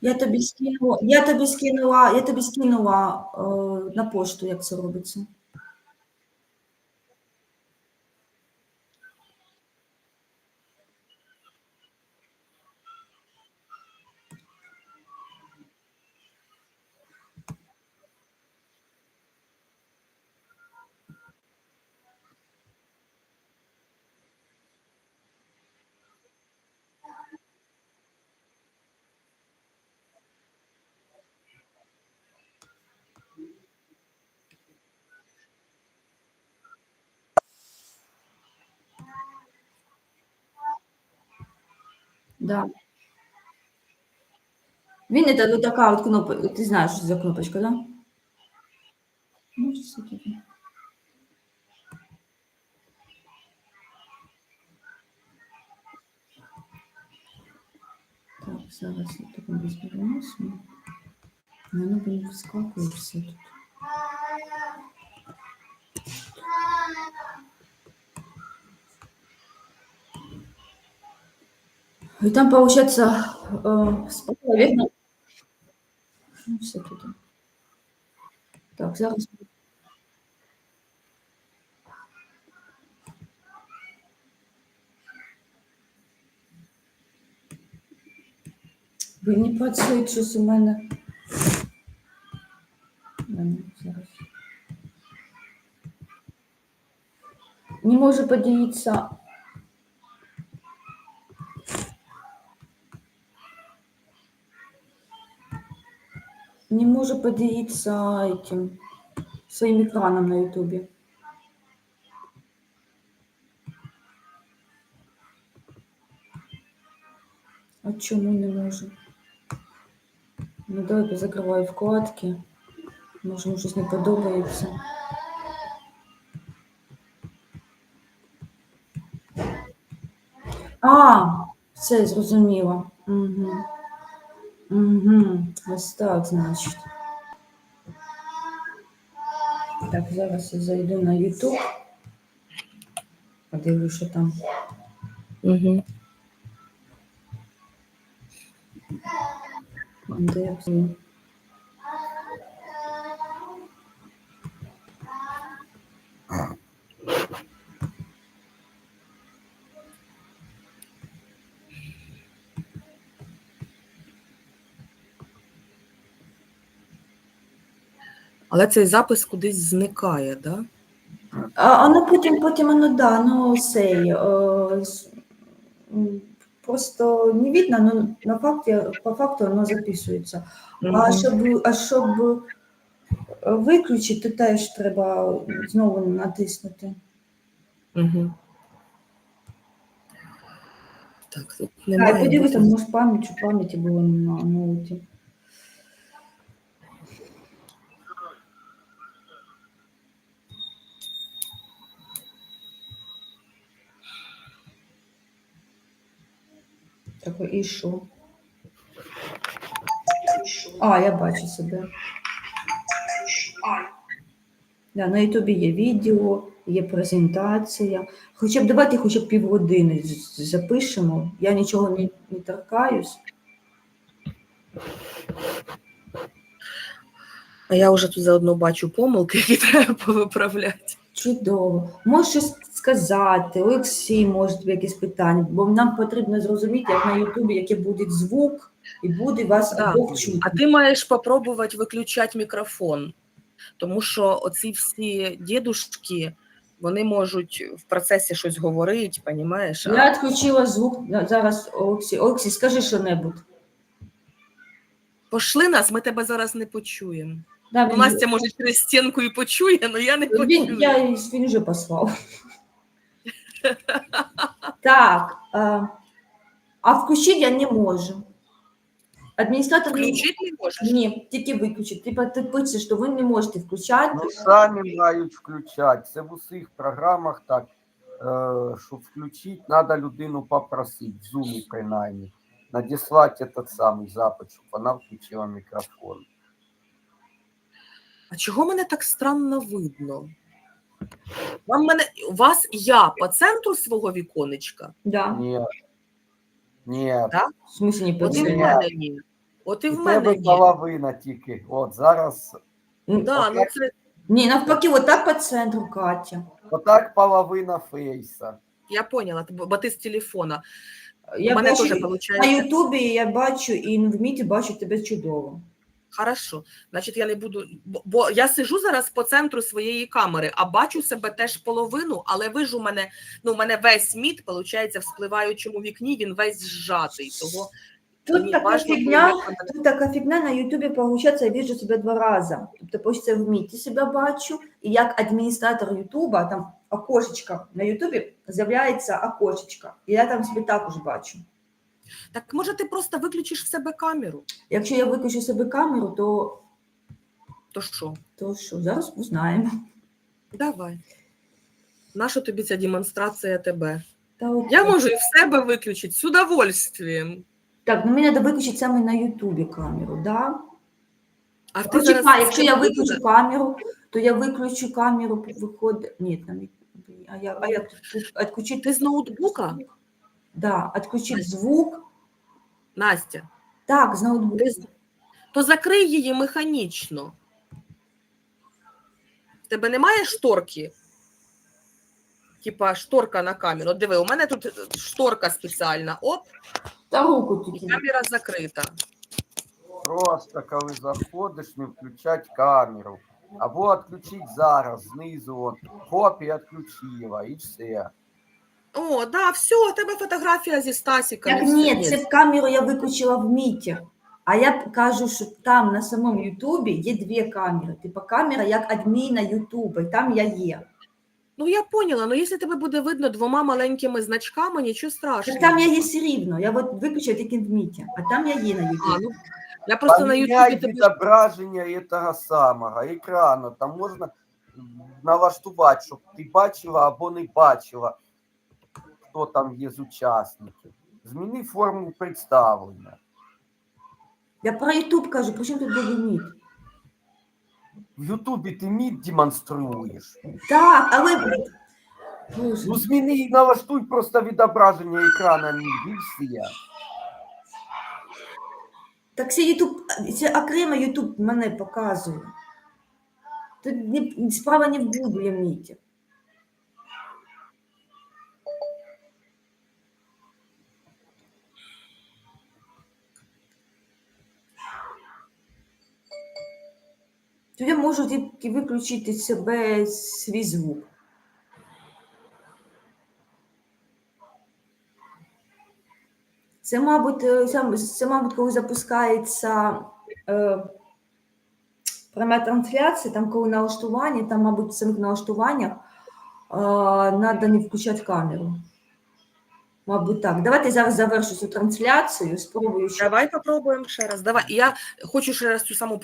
Я тобі скинула, я тобі скинула, я тобі скинула е, на пошту, як це робиться. Да. Він это вот така от кнопка, ти знаєш, що це за кнопочка, да? Ну, що це таке? Так, зараз я тут розберемося. Воно блін вискакує все тут. И там, получается, э, справа видно. Ну, все тут. Так, зараз. Він не працює щось у мене. Ладно, зараз. Не можу поділитися. Не можу поділитися этим своїм екраном на Ютубі. А чому не можу? Ну, давай позакриваю вкладки. Може, щось не подобається. А, все зрозуміло. Угу. Угу. Ось так, значить. Так, зараз я зайду на YouTube. Подивлюся, що там. Угу. Де я Але цей запис кудись зникає, да? А, а ну потім, потім воно да, ну цей. Е, с- м, просто не видно, но на факті, по факту воно записується. А Мгм. щоб, а щоб е, виключити, теж треба знову натиснути. Угу. Так, тут А, немає. подивися, може пам'ять, у пам'яті було на ноуті. Так, і що? А, я бачу себе. Да, на Ютубі є відео, є презентація. Хоча б давайте хоча б півгодини запишемо. Я нічого не, не торкаюсь. А я вже тут заодно бачу помилки, які треба повиправляти. Чудово. Можеш щось сказати, Олексій, може тобі якісь питання, бо нам потрібно зрозуміти, як на Ютубі, який буде звук, і буде вас Так. обох чути. А ти маєш спробувати виключати мікрофон, тому що оці всі дідушки, вони можуть в процесі щось говорити, понімаєш? Я відключила звук зараз, Олексій. Олексій, скажи що-небудь. Пошли нас, ми тебе зараз не почуємо. Да, Ну, Настя, може, через стінку і почує, але я не почую. Він, я, він вже послав. так, а, включити я не можу. Адміністратор не- Включити не можеш? Ні, тільки виключити. Типа ти пишеш, що ви не можете включати. Ну, самі мають включати. Це в усіх програмах так. Е, щоб включити, треба людину попросити, в зумі принаймні, надіслати этот самий запит, щоб вона включила мікрофон. А чого мене так странно видно? Вам мене, вас я по центру свого віконечка? Да. Ні. Ні. В смысле не От і в Ні. мене ні. От і У в мене тебе є. половина тільки. От зараз Да, ну це Ні, навпаки, отак по центру, Катя. отак половина фейса. я поняла, бо бо ти з телефона. Я У мене бачу, теж На виходить. Ютубі я бачу і в міті бачу тебе чудово. Хорошо, значить, я не буду, бо, я сижу зараз по центру своєї камери, а бачу себе теж половину, але ви ж у мене, ну, у мене весь міт, виходить, в спливаючому вікні, він весь зжатий. Того Тут така важно, фігня, коли тут така фігня на Ютубі, получается, я вижу себе два рази. Тобто, получается, в міті себе бачу, і як адміністратор Ютуба, там окошечко на Ютубі з'являється окошечко, і я там себе також бачу. Так може ти просто виключиш в себе камеру? Якщо я виключу себе камеру, то, То що? то що, зараз узнаємо. Давай. Наша тобі ця демонстрація тебе? Та от- Я можу і в себе виключити з удовольствием. Так, ну мені треба виключити саме на Ютубі камеру, да? А ти Почекай, зараз якщо я виключу камеру, то я виключу камеру, виходить. Ні, там а я, а тут відключити? Ти з ноутбука? Да, відключити звук. Настя, Так, з з- то закрий її механічно. В тебе немає шторки? Типа шторка на камеру. От Диви, у мене тут е, шторка спеціальна. Оп, Та руку і тільки. камера закрита. Просто коли заходиш, не включать камеру. Або відключити зараз, знизу, от, хоп, і відключила, і все. О, да, все, у тебе фотографія зі Стасіком. Так ні, це камеру я виключила в міті. А я кажу, що там на самому Ютубі є дві камери. Типа камера як адміна Ютуба, і там я є. Ну я поняла, ну якщо тебе буде видно двома маленькими значками, нічого Так страшного. там я є все рівно. Я от виключила тільки в міті, а там я є на А, Ютубі. ну, я просто на Ютубі тебе відображення этого самого екрану. Там можна налаштувати, щоб ти бачила або не бачила, хто там є з учасників. Зміни форму представлення. Я про Ютуб кажу, при чому тут буде міт? В Ютубі ти мід демонструєш. Так, але. Боже. Ну зміни і налаштуй просто відображення екрана мід, і все. Так це Ютуб, це окремо Ютуб мене показує. Тут не, справа не в Гуглі міті. Тут я можу тільки виключити себе свій звук. Це, мабуть, е, це, мабуть, коли запускається е, пряма трансляція, там коли налаштування, там, мабуть, в самих налаштуваннях треба не включати камеру. Мабуть, так. Давайте зараз завершу цю трансляцію, спробую ще. Давай попробуємо ще раз. Давай. Я хочу ще раз цю саму